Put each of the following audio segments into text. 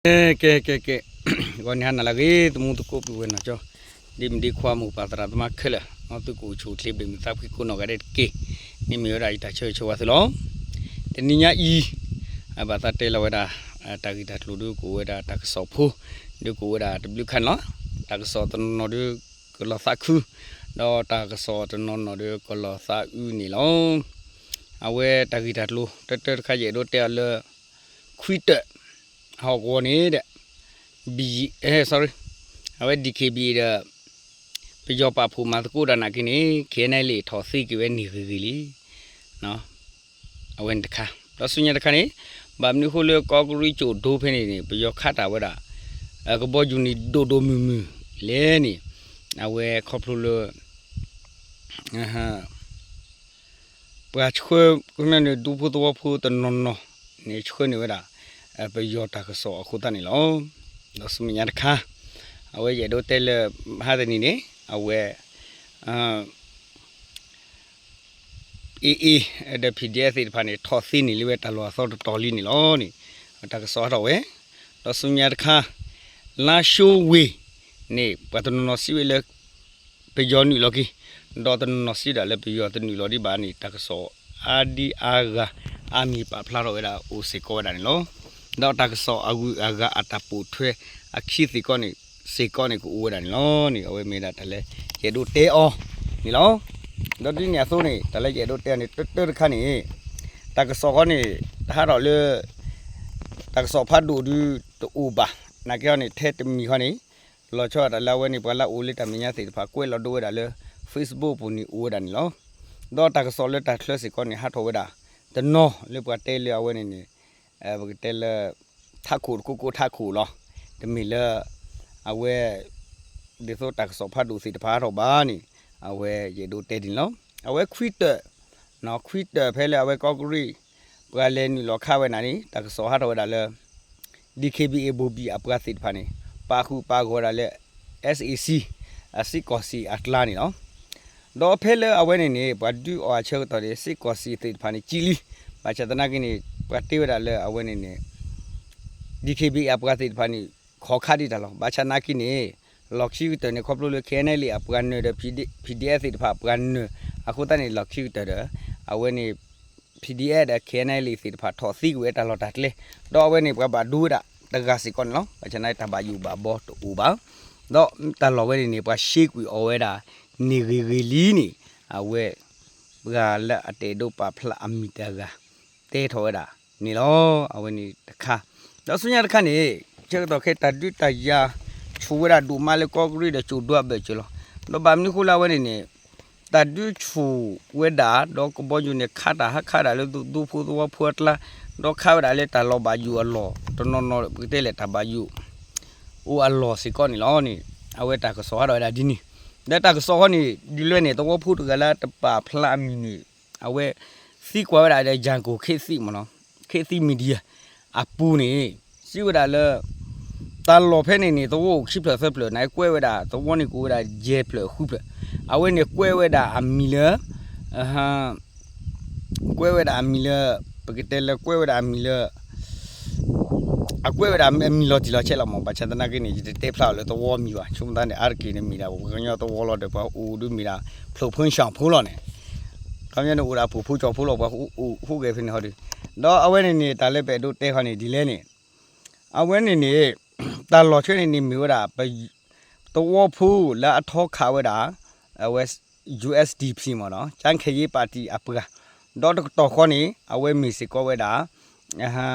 Eh, ke ke ke. Ko ni hana lagi temu tu ko pi wena cho. Dim di khwa mu pa tra tama khela. No tu ko chu tle be mi ta ki ko no ga de ke. Ni mi ra ita cho cho wa slo. Te ni nya i. A ba ta te la wa da ta ki ta lu du ko wa da ta so phu. Du ko wa da w khan lo. Ta so to no du ko lo sa khu. Do ta so to no no du ko lo sa u ni lo. A we ta ki ta lu. Te te kha ye do te le. Khwi te. ဟောကောနေတဲ့ B အဲ sorry အဝဲ DKB တဲ့ပြကြော ပါဖူမှာတကူဒနာကိနေခဲနိုင်လေထော်စီကဝဲနေခီလီနော်အဝဲတခါတော့ဆုညတခါနေဘာမနုခိုလေကောကရီချိုဒိုဖနေနေပြကြောခတ်တာဝဲတာအကဘောဂျူနီဒိုဒိုမူမူလဲနေအဝဲခေါပလူလအဟာပွားချွေကုနနေဒူဖူတော့ဖူတနော်နော်နေချွေနေဝဲတာ အပယောတာကစောအခုတနေလောတော့စမညာတခါအဝဲရတော့တဲလဟာဒနီနေအဝဲအာအေးအေးအဲ့ဒါ PDF ဒီဖာနေထော်စီနေလေဝဲတလောဆောတော်လီနေလောနေတကစောတော့ဝဲတော့စမညာတခါလာရှိုးဝေနေပတ်တနောစီဝဲလေပယောနီလောကီတော့တနောစီဒါလေပယောတနီလောဒီဘာနီတကစောအာဒီအာဂာအာမီပါဖလာတော့ဝဲတာအိုစေကောဒါနေလော တော့တကစောအကူအကအတပူထွဲအခီစီကောနေစေကောနေကိုဦးရန်လောနေအဝဲမေးတာတလဲရေတို့တဲအောနီလောတော့ဒီညဆိုနေတလဲရေတို့တဲနေတွတ်တွတ်ခါနေတကစောကောနေဒါတော့လေတကစောဖတ်ဒူဒီတူဘာနာကြောနေထဲတမီခနေလောချောတလာဝဲနေပလာဦးလေးတမညာစီဖာကွဲလောဒိုရလေ Facebook ပူနီဦးရန်လောတော့တကစောလက်တခလစီကောနေဟာထောဝဲတာတနောလေပတဲလေအဝဲနေနေ အဲဘကတဲလထာခုကိုကိုထာခုလောတမီလအဝဲဒီဆိုတက်ဆောဖတ်ဒူစီတဖာတော့ဘာနီအဝဲရေဒူတဲတင်လောအဝဲခွီတနော်ခွီတဖဲလေအဝဲကော့ဂရီဘကလဲနီလောခဝဲနာနီတက်ဆောဟာတော့ဒါလေ DKBA ဘူဘီအပကစစ်ဖာနီပါခုပါဂောဒါလေ SAC အစစ်ကောစီအတလာနီနော်တော့ဖဲလေအဝဲနေနေဘဒူအချေတော့လေစစ်ကောစီစစ်ဖာနီချီလီဘာချတနာကိနေပတိဝရလေအဝဲနေ နေ DKB အပကတိဖာနီခေါ်ခါဒီတလောဘာချနာကိနေလောက်ရှိတနေခေါပလိုလေခဲနေလေအပကန်နေ PDF တိဖာပကန်နေအခုတနေလောက်ရှိတရအဝဲနေ PDF တဲ့ခဲနေလေတိဖာထော်စီဝဲတလောတတ်လေတော့အဝဲနေပဘာဒူရတကစီကွန်လောဘာချနာတဘာယူဘာဘောတူဘာတော့တလောဝဲနေပရှိကွီအဝဲတာနေဂီဂီလီနီအဝဲဘာလက်အတေဒိုပါဖလာအမီတကတဲထော်တာ နေလောအဝဲနေတခါတော့ဆွညာတခါနေချက်တော့ခဲတဒူတယာချူဝရဒူမလေကောဂရီဒချူဒွတ်ပဲချလောတော့ဘာမနိခုလာဝဲနေနေတဒူချူဝဲတာတော့ကဘောယူနေခါတာဟခါတာလေဒူဒူဖူဒူဝဖွတ်လာတော့ခါတာလေတလောဘာယူအလောတော့နော်နော်တဲလေတဘာယူအိုအလောစီကောနေလောနေအဝဲတာကစောတော့ဒါဒီနီဒါတာကစောနေဒီလွဲနေတော့ဖူတကလာတပါဖလာမီနီအဝဲစီကွာရတဲ့ဂျန်ကိုခေစီမနော်ခေစီမီ ဒီယာအပူနေစီဝဒါလတလောဖဲနေနေတော့ခိပလဖပလနိုင်ကွဲဝဒါတော့နေကိုဒါဂျေပလခုပလအဝဲနေကွဲဝဒါအမီလာအဟာကွဲဝဒါအမီလာပကတဲလကွဲဝဒါအမီလာအကွဲဝဒါအမီလာဒီလာချက်လာမဘာချတနာကနေတေဖလာလို့တော့မီပါချုံတန်းနေအာကီနေမီလာဘကညတော့ဝလောတဲ့ပါဦးဒူမီလာဖလုဖွန်းရှောင်းဖိုးလောနေ ကမ်းရနေဦးလာဖူဖူချော်ဖိုးလောပါဟူဟူကေဖင်းဟောဒီတော့အဝဲနေနေတာလည်းပဲတို့တဲခါနေဒီလဲနေအဝဲနေနေတာလော်ချွေနေနေမျိုးတာပဲတော့ဖူလာအထောခါဝဲတာအဝဲ USDP မနော်ချန်ခေးပါတီအပကဒေါ်တော့ခေါနေအဝဲမီစီကောဝဲတာအဟာ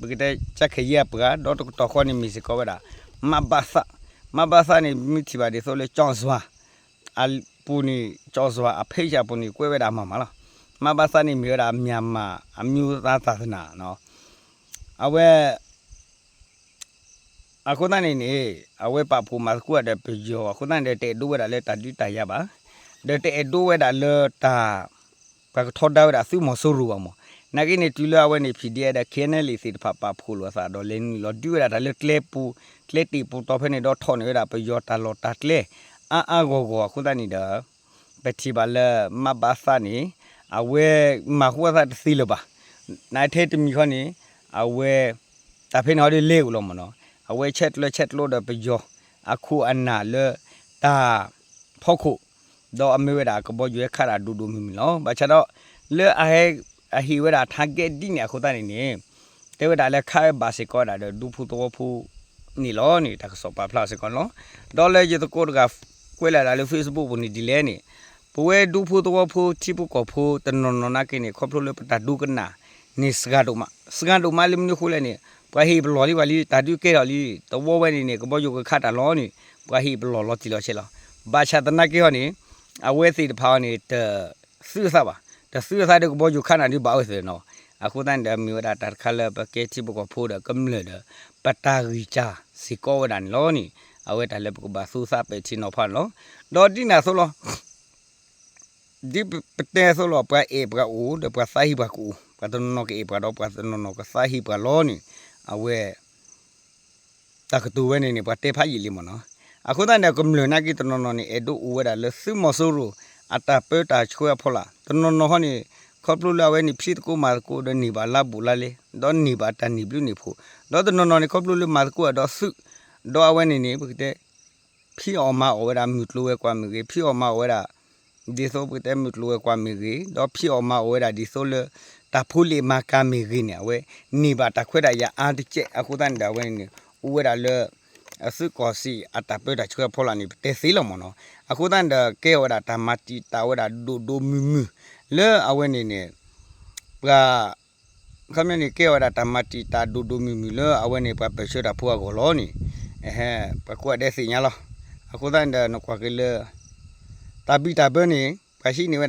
ဘကတဲ့ချက်ခေးအပကဒေါ်တော့ခေါနေမီစီကောဝဲတာမဘာသာမဘာသာနေမိတီပါဒီဆိုလေကြောင်းစွာအ ပူနီကြောင်းစွာအဖေးချပူနီကွဲဝဲတာမှာမလားမဘာသာနေမျိုးတာမြန်မာအမျိုးသားသာသနာနော်အဝဲအခုတန်းနေနေအဝဲပဖို့မှာကုရတဲ့ပြောအခုတန်းတဲ့တဲ့ဒိုးဝဲတာလဲတတိတရပါတဲ့တဲ့ဒိုးဝဲတာလဲတာကထော်ဒါဝဲတာစုမဆိုးရူပါမနဂိနေတူလာဝဲနေဖီဒီရတဲ့ခဲနဲလီစီတဖပါဖို့လို့စာတော့လင်းလောဒူရတာလဲကလေပူကလေတီပူတော့ဖဲနေတော့ထော်နေတာပြောတာလောတာကလေ အာအာဂောဂောအခုတန်းနေတာပတိပါလဲမဘာသာနေအဝဲမဟွာသာစီလပါနိုင်ထဲတမီခနေအဝဲတာဖိနော်ဒီလေကိုလို့မနော်အဝဲချက်လက်ချက်လို့တော့ပယောအခုအနာလေတာဖောက်ခုတော့အမေဝဲတာကဘောရွေးခါတာဒူဒူမီမီနော်ဘာချတော့လေအဟဲအဟီဝဲတာထားကက်ဒီနေအခုတန်းနေတဲဝဲတာလဲခါဘာစီကောတာဒူဖူတော့ဖူနီလောနီတကစောပါဖလာစကောနော်ဒေါ်လေရတကိုက ကွဲလာတာလေ Facebook ဘုန်ဒီလဲနေပဝဲဒူဖူတော့ဖူတိပုကောဖူတနော်နော်နာကိနေခေါပလိုလေပတာဒူကနာနေစကားတော့မစကားတော့မလိမနခုလဲနေပဟိဘလော်လီဝါလီတာဒူကဲတော်လီတော့ဝဲနေနေကဘောယုကခတ်တာလောနေပဟိဘလော်လော်တီလောချေလောဘာချတနာကေဟောနေအဝဲစီတဖောင်းနေတဆူစားပါတဆူစားတဲ့ကဘောယုခတ်နာဒီဘာဝဲစေနော်အခုတန်ဒမီဝဒတာခလပကေတိဘကဖိုးဒကမ္လဒပတာရီချာစီကောဒန်လောနီ အဝဲတလည်းပကဘာဆူစားပဲချီနော်ဖာနော်ဒေါ်တိနာဆိုလောဒီပတဲဆိုလောပအေပကအိုဒပဆိုင်ဘကူပတနောကေပကတော့ပတနောကဆိုင်ဘလောနီအဝဲတကတူဝဲနေနေပတေဖာကြီးလီမနော်အခုတန်တဲ့ကမ္လနာကီတနောနောနေအဒူဝဲတာလဆုမဆူရူအတာပေတာချွေဖောလာတနောနောဟနီခေါပလူလာဝဲနိဖြစ်ကိုမာကိုဒနီဘာလာဘူလာလေဒေါနီဘာတန်နီဘလူနေဖို့ဒေါတနော်နော်နိခေါပလူလမာကိုအတော့စု ဒေါအဝဲနေနေဘုတဲ့ဖီအော်မာဝဲတာမြူတလူဝဲကွာမီကြီးဖီအော်မာဝဲတာဒီဆိုဘုတဲ့မြူတလူဝဲကွာမီကြီးဒေါဖီအော်မာဝဲတာဒီဆိုလေတာဖူလီမာကာမီကြီးနေဝဲနီဘာတခွဲတာရအာတကျအခုတန်ဒါဝဲနေဝဲတာလေအစုကောစီအတပေတာချွေဖောလာနေတဲစီလမနော်အခုတန်ဒါကဲဝဲတာတမတီတာဝဲတာဒိုဒိုမီမီလဲအဝဲနေနေပကခမနေကေဝဒတမတီတာဒူဒူမီမီလဲအဝဲနေပပရှတာဖူကောလောနီ အဲဟဲပကွက်တဲ့စီညာလောအခုတန်တဲ့နကွာကလေတပိတဘနေပရှိနေဝ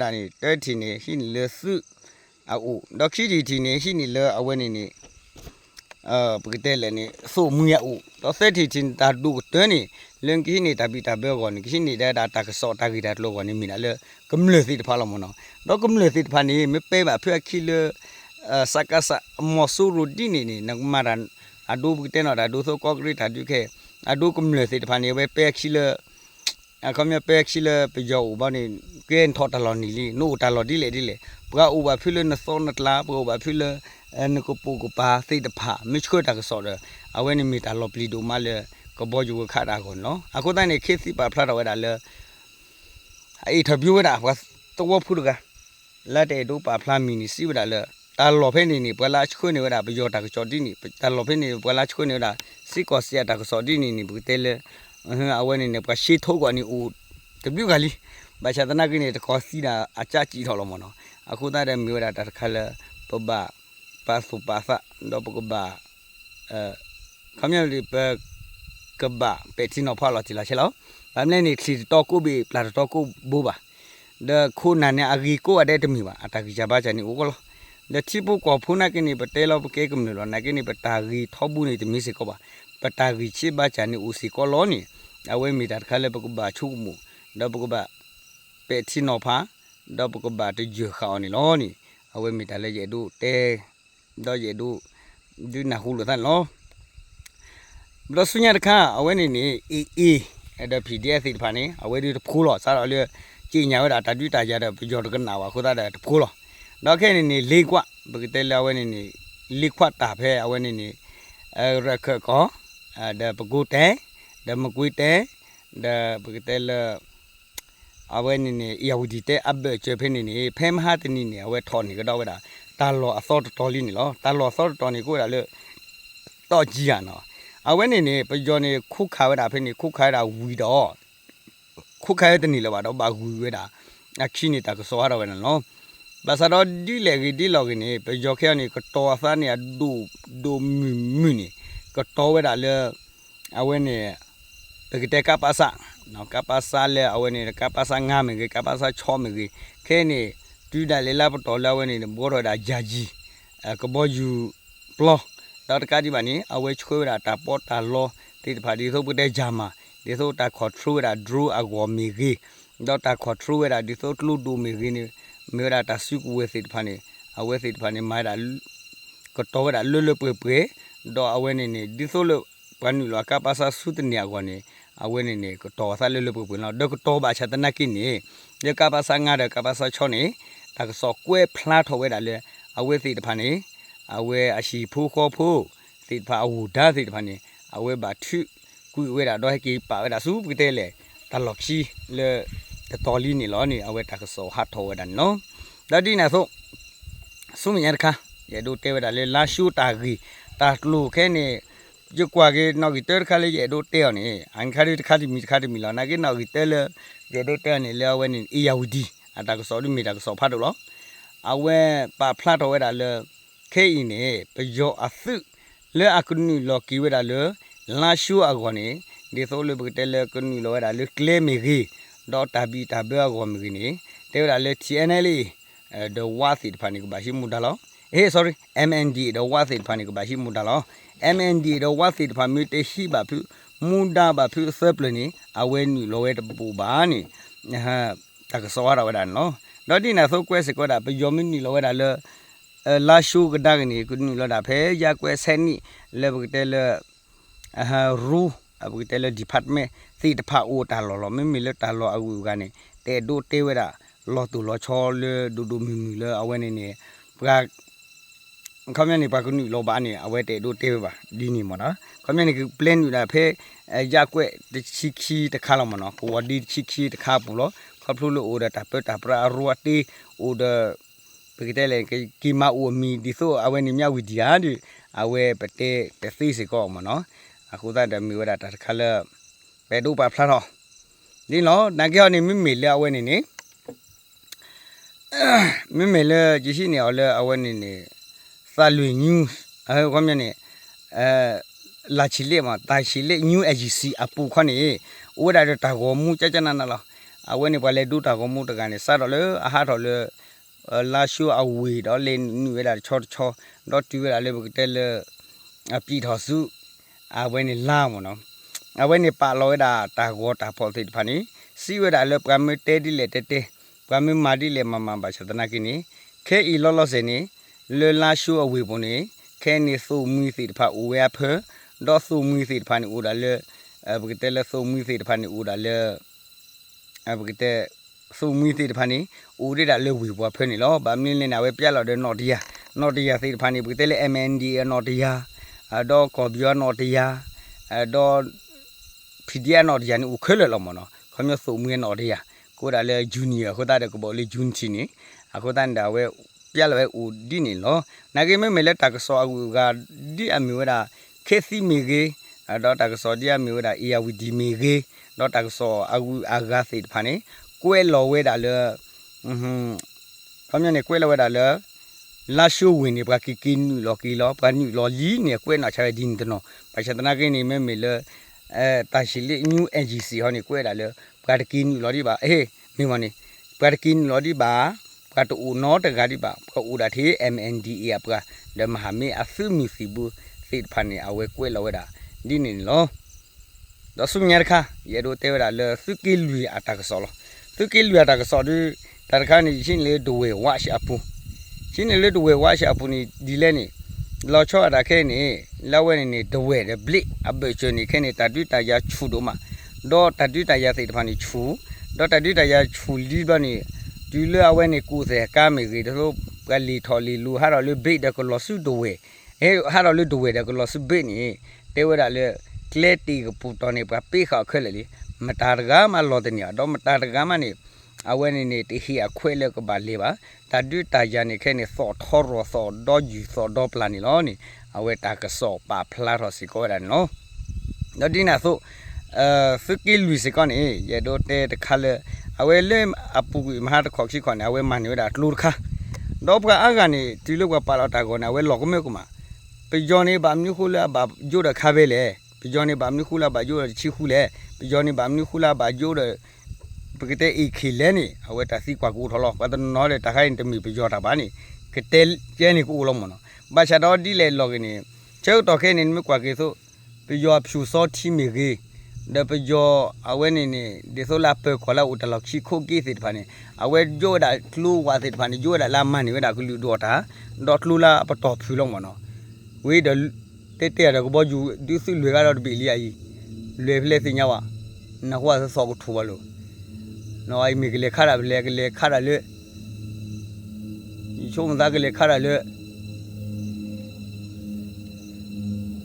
ဒနေတဲတီနေရှိနေလဲစုအူဒေါက်ရှိတီတီနေရှိနေလဲအဝဲနေနေအာပကတဲ့လည်းနေဆိုမူရအူတော့ဆက်တီတင်တာဒူတဲနေလင်ကြီးနေတပိတဘကောနေရှိနေတဲ့တာတကစောတကိတာလောကောနေမိနာလဲကမလေစီတဖာလောမနော်တော့ကမလေစီတဖာနေမပဲပါဖျက်ခီလေစကားစမောဆူရူဒီနေနေနမရန်အဒူဘတဲ့နော်ဒါဒူဆိုကော့ဂရစ်ဟာဒူခဲအဒူကမလေစီတဖာနေပဲပဲခီလေအခမပဲခီလေပကြောဘာနေကဲန်ထော်တလော်နီလီနိုတလော်ဒီလေဒီလေဘကဥဘာဖီလေနစောနတလာဘကဥဘာဖီလေအနကိုပူကပါစိတ်တဖာမစ်ခွတ်တကစော်တယ်အဝဲနေမီတာလော်ပလီဒိုမလေကဘောဂျူ ခါတာကောနော်အခုတန်းနေခေစီပါဖလာတော့ဝဲတာလေအဲ့ထပြူဝဲတာကတော့ဖူးတကလက်တဲ့တို့ပါဖလာမီနီစီဝဲတာလေတာလော်ဖဲနေနေဘွဲလာချွေးနေဝဲတာဘယောတာကချော်တီနေတာလော်ဖဲနေဘွဲလာချွေးနေဝဲတာစီကောစီယာတာကစော်တီနေနေဘူးတဲလေအဝဲနေနေပရှေထုတ်ကောနီဦးတပြူကလီဘာချာတနာကိနေတကောစီတာအကြကြည့်ထော်လို့မနော်အခုတည်းတဲ့မြေဝဲတာတခါလေပပပါစုပါဖတော့ပကဘာအဲခမရလီပကဘာပေတီနိုဖာလာတီလာချေလောဘာမလဲနေခလီတော့ကိုဘေပလာတော့ကိုဘူပါဒခုနာနေအဂီကိုအတဲ့တမီပါအတကီကြပါချာနေဦးကလော ဒတိပုကောဖုနာကိနေပတဲလောပကေကမလောနာကိနေပတာဂီထောဘူးနေတမီစေကောပါပတာဂီချိပါချာနေဦးစီကောလောနေအဝဲမီတာခါလေပကဘာချုမှုဒပကဘာပေတီနိုဖာဒပကဘာတကြခေါနေလောနေအဝဲမီတာလေရဲ့တို့တဲတော့ရဲ့တို့ဒီနာဟုလို့သန်လောဘလဆုညာတခါအဝဲနေနေအေးအေးအဲ့ဒါ PDF ဒီဖာနေအဝဲဒီတဖိုးလောစားတော့လေကြည်ညာဝတာတတူတာကြတဲ့ကြော်တကနာပါခိုးတာတဖိုးလော တော့ခဲနေနေလေးကွဘကတဲလအဝဲနေနေလေးခွတာဖဲအဝဲနေနေအဲရခကောအဲဒါပကုတဲဒါမကွေတဲဒါဘကတဲလအဝဲနေနေယာဝဒီတဲအဘချေဖဲနေနေဖဲမဟာတနီနေအဝဲထော်နေကတော့ဝဲတာတာလောအစောတော်လေးနေလောတာလောစောတော်နေကိုရလေတော့ကြီးရနော်အဝဲနေနေပကြောနေခုခါဝဲတာဖိနေခုခါတာဝီတော့ခုခါတဲ့နေလောပါတော့ဘာဝီဝဲတာအခင်းနေတာကစောရတော့ဝဲနော် ဘာသာတော့ဒီလေကြီးဒီလောကနေပကြောခဲနေကတော့အသားနေဒူဒူမီမီနေကတော့ဝဲတာလေအဝဲနေတကတဲ့ကပါစာနော်ကပါစာလေအဝဲနေကပါစာငါမေကပါစာချောမေခဲနေတူဒါလေလာပတော်လာဝဲနေဘောရတာဂျာကြီးအကဘောယူပလောတော့တကတိပါနေအဝဲချွေးတာတာပေါ်တာလောတိတဖာဒီသုတ်ပတဲ့ဂျာမာဒီသုတ်တာခေါ်ထရူတာဒရူအကောမီဂီတော့တာခေါ်ထရူတာဒီသုတ်လူဒူမီဂီနေမေရာတာစုကူဝဲစိတဖာနေ အဝဲစိတဖာနေမိုင်တာကတော့တာလွတ်လွတ်ပွေပွေတော့အဝဲနေနေဒီသုတ်လို့ပန်နူလာကပါစာစုတနေကောနေအဝဲနေနေကတော့ဆာလွတ်လွတ်ပွေပွေတော့တော့ဘာချတနကိနေဒီကပါစာငါတဲ့ကပါစာချောနေဒါကစောကွဲဖလားထော်ဝဲတာလေအဝဲစီတဖာနေအဝဲအရှိဖူးခေါ်ဖူးစစေဖာအဝူဒါစေတဖာနေအဝဲဘာထုကွေဝဲတာတော့ဟကေပါဝဲတာစုပ ကတဲ့လေတလော်ချီလေတတော်လီနေလောနေအဝဲတာကစောဟတ်ထောဝဲတာနော်ဒါဒီနာဆိုဆုမရခါရဒိုတဲဝဲတာလေလာရှူတာဂီတာလူခဲနေကြကွာကေနော်ဂီတဲခါလေရဒိုတဲနေအန်ခါရီတခါဒီမီခါဒီမီလောနာကေနော်ဂီတဲလေရဒိုတဲနေလေဝဲနေအီယာဝဒီအတာကစောဒီမီတာကစောဖတ်တော့လောအဝဲပါဖလာတော်ဝဲတာလေခဲအင်းနေပယောအသုလေအကုနီလောကီဝဲတာလေလာရှူအကောနေဒီဆိုလေဘကတဲလေကုနီလောဝဲတာလေကလေမီဂီ ဒေါ်တာဘီတာဘေအကောမီဂီနေတဲဝဲတာလေ TNL အဲဒဝါစီတဖာနေကဘာရှိမူတာလောအေး sorry MND ဒဝါစီတဖာနေကဘာရှိမူတာလော MND ဒဝါစီတဖာမြတေရှိပါဖူမူတာပါဖူဆပ်ပလနေအဝဲနီလောဝဲတပူပါနေဟာတကစောရဝဒါနော်တော့ဒီနာဆိုကွဲစကောတာပယောမီနီလောဝဲတာလေလာရှုကဒါကနေကုနီလောတာဖဲရကွဲဆဲနီလေဘကတဲလေအဟာရူအဘကတဲလေ department စီတဖာအိုတာလောလောမမီလေတာလောအကူကနေတဲဒိုတဲဝဲတာလောတူလောချောလေဒူဒူမီမီလေအဝဲနေနေပကခမရနေပါကုနီလောဘာနေအဝဲတဲဒိုတဲပါဒီနီမနော်ခမရနေက plan ယူတာဖဲအရကွဲတချီခီတခါလောမနော်ကိုဝဒီချီခီတခါပူလောခဖလူလိုအိုဒတာပတာပရာရူဝတီအိုဒပကတဲလေကီမာအိုမီဒီဆိုအဝဲနေမြဝီဒီယာဒီအဝဲပတဲပသိစီကောမနော်အခုသားတမီဝဒတာတခါလဲဘ ယ်ဒိုပါဖလာတော့ဒီနော်နကြောနေမိမိလဲအဝဲနေနေမိမိလဲကြည့်ရှိနေအောင်လဲအဝဲနေနေစာလွေ news အဲကောမြနေအဲလာချီလေမှာတာချီလေ new agency အပူခနေဝဒတာတာကိုမူကြကြနာနာလားအဝဲနေပါလေဒူတာကိုမူတကနေစတော့လေအဟာတော့လေလာရှူအဝေတော့လေနူရတာချောချောတော့တူရလေဘကတဲလေအပြီတော်စုအဝဲနေလာမနော် အဝဲနေပါလောတာတာကိုတာဖော်သိဖာနီစီဝဒါလေပကမတဲဒီလေတဲတဲပကမမာဒီလေမမဘာချတနာကိနီခဲဤလောလောစေနီလေလာရှူအဝေပုံနေခဲနေဆိုမီစီတဖာဝဲဖဲတော့ဆိုမီစီတဖာနေဦးဒါလေဘကတဲလေဆိုမီစီတဖာနေဦးဒါလေအဘကတဲဆိုမီစီတဖာနေဦးရတာလေဝေဘွားဖဲနေလောဗာမင်းလင်းနာဝဲပြက်လောက်တဲ့နော်ဒီယာနော်ဒီယာစီတဖာနေဘကတဲလေ MND နော်ဒီယာအတော့ကော်ဘီယာနော်ဒီယာအတော့ဖီဒီ ယာနော်ဒီယာနေဦးခဲလေလောမနော်ခမျိုးဆိုမီနော်ဒီယာကိုဒါလေဂျူနီယာခိုတာတဲ့ကိုဘောလေဂျွန်းချီနေအခုတန်ဒါဝဲပြက်လည်းဦးဒီနေလောနာကေမဲမဲလက်တကဆောအကူကဒီအမျိုးဒါခေစီမီကေတော့တကဆောဒီအမျိုးဒါအေယာဝီဒီမီကေတော့တကဆောအကူအာဂါစိတ်ဖာနေကွဲလော်ဝဲတာလေဟွန်းဖမ်းမြနေကွဲလော်ဝဲတာလေလာရှိုးဝင်နေပါကီကင်းနူလော်ကီလော်ပန်နူလော်လီနေကွဲနာချဲဒီနတနောပါချတနာကိနေမဲမဲလေ အဲတာရှိလီ new NGC ဟောနေကွဲတာလေပါကီနူလော်ဒီပါအေးမိမနေပါကီနူလော်ဒီပါပကတူနောတဂါဒီပါပကဥဒါသေး MNDA ပကဒမဟာမေအဖူမီဖီဘူဖိတ်ဖာနေအဝဲကွဲလောဝဒါဒီနေလောဒဆုမြရခရေဒိုတဲဝဒါလသုကီလူအတာကဆောလောသုကီလူအတာကဆောဒီတရခါနေရှင်လေဒဝဲဝါရှာပူရှင်လေဒဝဲဝါရှာပူနေဒီလဲနေ လောချောအတာခဲနေလောဝဲနေနေဒဝဲတဲ့ဘလစ်အဘေချွနေခဲနေတာတူတရာချူတော့မှာတော့တတူတရာစိတ်တဖာနေချူတော့တတူတရာချူလီပါနေဒီလအဝဲနေကိုစေကာမေကြီးတို့ကလီထော်လီလူဟာတော့လေဘိတ်တကလောစုဒဝဲဟဲဟာတော့လေဒဝဲတကလောစုဘိတ်နေတဲဝဲတာလေကလက်တီကပူတော်နေပါပိခါခွဲလေလေမတာတကားမလောတဲ့နေတော့မတာတကားမနေ အဝဲနေနေတဟီအခွဲလေကပါလေပါတဒုတာရနေခဲနေစောထောရောစောဒေါ်ဂျူစောဒေါ်ပလာနီလောနေအဝဲတာကစောပါဖလာရောစီကောရနော်တော့ဒီနာဆိုအဲဖကီလူစီကောနေရတော့တဲ့တခါလေအဝဲလဲအပူမဟာတခေါခိခွန်အဝဲမန်နေတာတလူခါတော့ပကအကနေဒီလောက်ကပါလာတာကောနအဝဲလောကမဲကမှာပကြောနေဘာမျိုးခုလာဘာဂျိုးတခါပဲလေပကြောနေဘာမျိုးခုလာဘာဂျိုးချီခုလေပကြောနေဘာမျိုးခုလာဘာဂျိုးတဲ့ ပကတဲ့အခီလဲနေအဝဲတစီကွာကူထော်လောပဒနော်တဲ့တခိုင်းတမီပကြောတာဘာနေကတဲကျဲနေကူလုံးမနော်ဘာချတော့ဒီလေလောကနေကျဲတော့ခဲနေမြကွာကေဆိုပကြောဖြူစောတီမီကြီးဒပကြောအဝဲနေနေဒီဆိုလာပေခေါ်လာဦးတလောက်ချီခိုကိစစ်ဖာနေအဝဲဂျိုဒါကလူ ဝါစစ်ဖာနေဂျိုဒါလာမန်နေဝဒါကလူဒေါ်တာဒေါ်ကလူလာပတော်ဖြူလုံးမနော်ဝေးဒတဲတဲရကဘောဂျူဒီစီလွေကတော့ဘီလီယာကြီးလွေဖလက်စညာဝနဟွာဆောကထူဘလို့နော်အိုင်မီကလေးခါရဘလေကလေးခါရလေချုံသားကလေးခါရလေ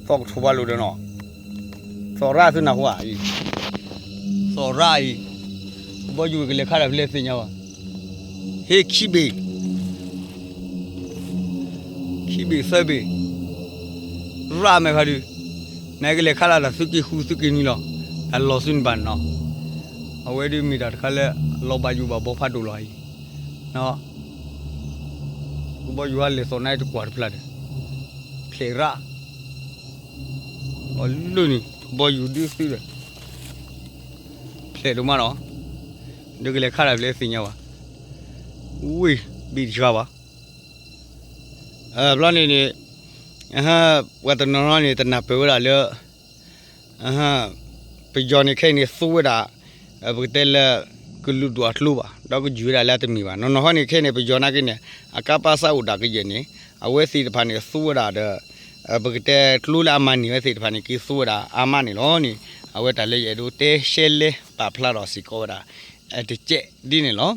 တော့ထဘလို့တော့စောရစနာဟွာဤစောရဤဘောယူကလေးခါရဖလက်စညာဝဟေခိဘေခိဘေဆဘေရာမေခါဒီနိုင်ကလေးခါလာလာစုကီခူစုကီနီလောအလောစွန်ဘန်နော် အဝဲဒီမီတာတခါလဲလောဘယူပါဘောဖတ်တူလောဤနော်ဘောယူရလေစောနိုင်တကွာဖလာတယ်ခေရာအလူနီဘောယူဒီစီရဖလေလုံးမနော်ဒီကလေးခါရပလေစင်ညာပါဝေးဘီချာပါအဲဘလနေနေအဟာဝတ်တနော်နေတနာပေဝလာလေအဟာပကြောနေခိုင်နေသုဝတာ ဘကတဲလကလူဒွာထလူပါတော့ကဂျူရလာတမီပါနော်နော်ဟနေခိုင်နေပကြောနာကိနေအကပါစာဥတာကိနေအဝဲစီတဖာနေသုဝတာတဲ့ဘကတဲ့ကလူလာမနီဝဲစိတဖာနေကီဆူရာအာမနီလောနီအဝဲတလေရဒိုတေရှဲလေပါဖလာရောစီကောရာအတကျက်ဒီနေလော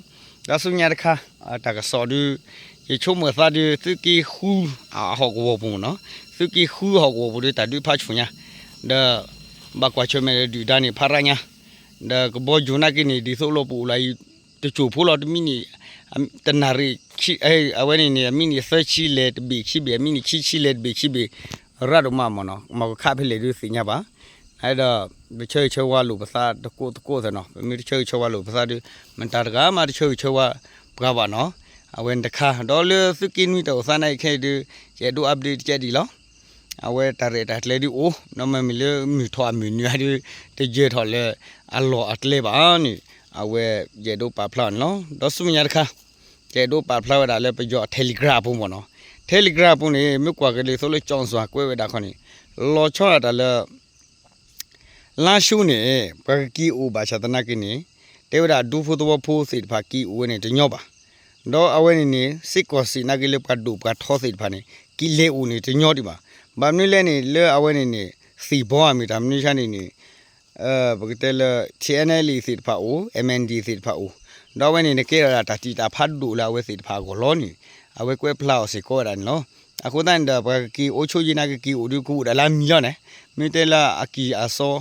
ဒါဆုညာတခါတကစော်ဒီရေချုံမသာဒီသကီခူအာဟောကောပုံနော်သကီခူဟောကောဘူတတူဖာချုံညာဒါဘကွာချမဲဒီဒါနေဖာရညာ ဒါကဘောဂျူနာကိနေဒီဆိုလိုပူလိုက်တချို့ဖိုးလို့တမီနီတနာရီခိအဲအဝဲနေနေမီနီဆချီလက်ဘီခိဘီမီနီခိချီလက်ဘီခိဘီရတ်မမနော်မခဖလေရစီညာပါအဲ့တော့ဘချေချေဝါလူပစာတကိုတကိုစနော်မီချေချေဝါလူပစာဒီမန်တာကမတချေချေဝါဘကပါနော်အဝဲတခါဒေါ်လစကင်းဝီတော့စနိုင်ခဲဒီကျေဒူ update ချက်ဒီလော အဝဲတရတာလေဒီအိုနော်မမီလေမီထွာမီညာဒီတကျေထော်လေအလောအတလေပါနီအဝဲကျေဒူပါဖလန်နော်ဒေါ်စုညာတခါကျေဒူပါဖလာဝဒါလေပကြော Telegram ဘုံပေါ့နော် Telegram ဘုံနေမြကွာကလေးဆိုလို့ကြောင်းစွာကွဲဝဲတာခေါနေလောချောတာလေလာရှုနေဘကီအိုဘာချတနာကိနေတေဝဒါဒူဖိုတောဖိုစိတ်ဖာကီအိုနေတညောပါတော့အဝဲနေနေစစ်ကောစီနာကိလေပတ်ဒူပတ်ထောစိတ်ဖာနေကီလေအိုနေတညောဒီပါ ဘာမနလဲနေလေအဝဲနေနေစီဘောအမီတာမနိချာနေနေအဲဘကတဲလ TNL စိတ်ဖာအို MND စိတ်ဖာအိုတော့ဝဲနေနေကေရတာတီတာဖတ်ဒူလာဝဲစိတ်ဖာကိုလောနီအဝဲကွဲဖလောက်စီကောရန်နော်အခုတန်တဘကီအိုချိုဂျီနာကီအိုဒူကူဒါလာမီရနေမီတဲလာအကီအစော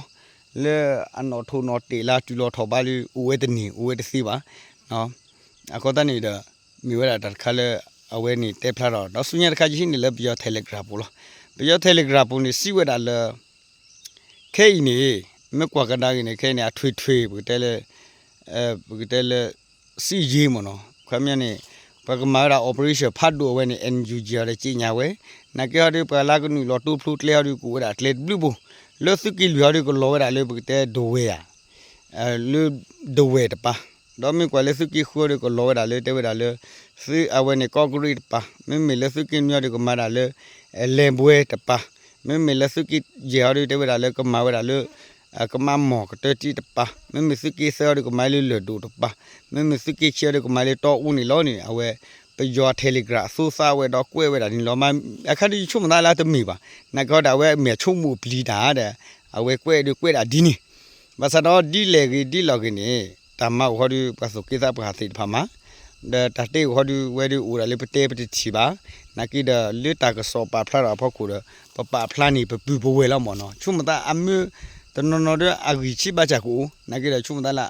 လေအနော်ထိုနော်တေလာတူလောထောပါလီဦးဝဲတနီဦးဝဲတစီပါနော်အခုတန်နေတော့မီဝဲတာတခါလေအဝဲနေတဲဖလာတော့တော့ဆုညာတခါကြီးနေလေပြော Telegram ပို့လို့ ပြော Telegram ပို့နေစီဝဲတာလေခဲနေမကွာကဒါကနေခဲနေအထွေထွေဘူးတဲလေအဲဘူးတဲလေစီကြီးမနော်ခွမ်းမြနေပကမာရာ operation ဖတ်တော့ဝဲနေ NUG ရတဲ့ကြီးညာဝဲနကေရဒီပလာကနူလော်တူဖလူတလေရီကိုဝဲတာလက်ဘလူဘူးလောစကီလျော်ရီကိုလောဝဲတာလေဘကတဲ့ဒိုဝဲရအဲလူဒိုဝဲတပါတော့မကွာလေစကီခိုရီကိုလောဝဲတာလေတဲဝဲတာလေစီအဝဲနေကော့ဂရစ်ပါမင်းမလေစကီမြော်ရီကိုမာတာလေ လေဘွဲတပါမင်းမလေစကီဂျေရီတဲဝဲတာလေကမာဝဲတာလေကမမောကတတိတပါမမစကိဆရကမိုင်လလဒူတပါမမစကိချရကမိုင်လတော့ဦးနီလောနီအဝဲပယောတယ်လီဂရာဆူစာဝဲတော့ကွဲဝဲတာဒီလောမအခါဒီချုံမသားလာတမီပါနကောတာဝဲမြေချုံမှုပလီတာတဲ့အဝဲကွဲဒီကွဲတာဒီနီဘာစတော့ဒီလေကြီးဒီလောကင်းနေတမဟောဒီပစုကိသပခါသိဖာမ ဒါတတေဟောဒီဝဲဒီဦးရလေပတေပတိချီပါနကိဒလေတာကစောပါဖလာတော့ဖောက်ခုပပဖလာနီပပူဘဝဲလောက်မနော်ချုံမသားအမျိုးတနော်နော်တဲ့အဂီချိပါချာကိုနကေရချုံတလာ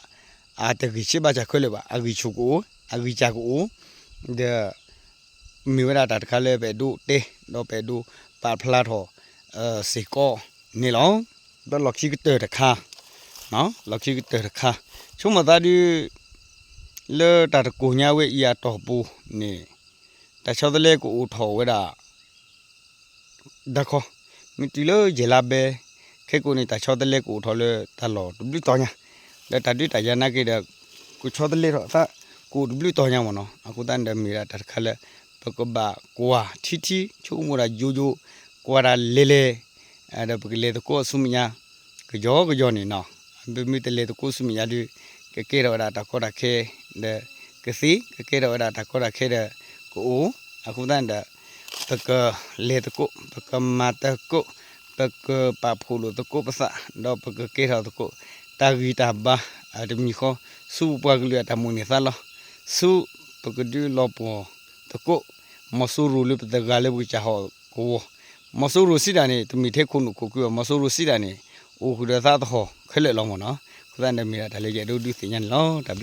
အာတဂီချိပါချာခွဲလေပါအဂီချုကိုအဂီချာကိုတဲ့မီဝရတာတခါလဲပဲဒုတေတော့ပဲဒုပါဖလာတော့အဲစေကောနေ လောတော့လောက်ချိကတဲ့တခါနော်လောက်ချိကတဲ့တခါချုံမသားဒီလေတာတကိုညာဝဲအရာတော့ပူနေတချောတလဲကိုထော်ဝဲတာဒခောမီတီလိုဂျေလာဘဲခေကိုနေတာချောတလက်ကိုထော်လဲတလောဒူဘလီတော်ညာလက်တတိတရနာကေတဲ့ကိုချောတလက်တော့သာကိုဒူဘလီတော်ညာမနော်အခုတန်တယ်မီရာတခါလဲပကဘာကွာတီတီချုံမရာဂျိုဂျိုကွာရာလေလေအဲ့ဒါပကလေတကိုဆုမညာကြောကြောနေနော်ဘမီတလေတကိုဆုမညာဒီ ကကေရဝတာတခေါ်တာခဲတဲ့ကစီကကေရဝတာတခေါ်တာခဲတဲ့ကိုအခုတန်တဲ့ပကလေတကိုပကမတကိုပကပဖူလိုတကိုပစတော့ပကကေထောတကိုတာဂီတာဘာအဒမီခောစူပကလျာတမူနေသလောစူပကဒူလောပေါ်တကိုမဆူရူလပတဂါလေဘူချာဟောကိုမဆိုးရစီတာနေတမီထဲခုနကိုကူမဆိုးရစီတာနေအိုခုရသာတော့ခဲလက်လောမနော် ခသနေမီတာဒါလေးကျဒုဒုစညန်လောတဘ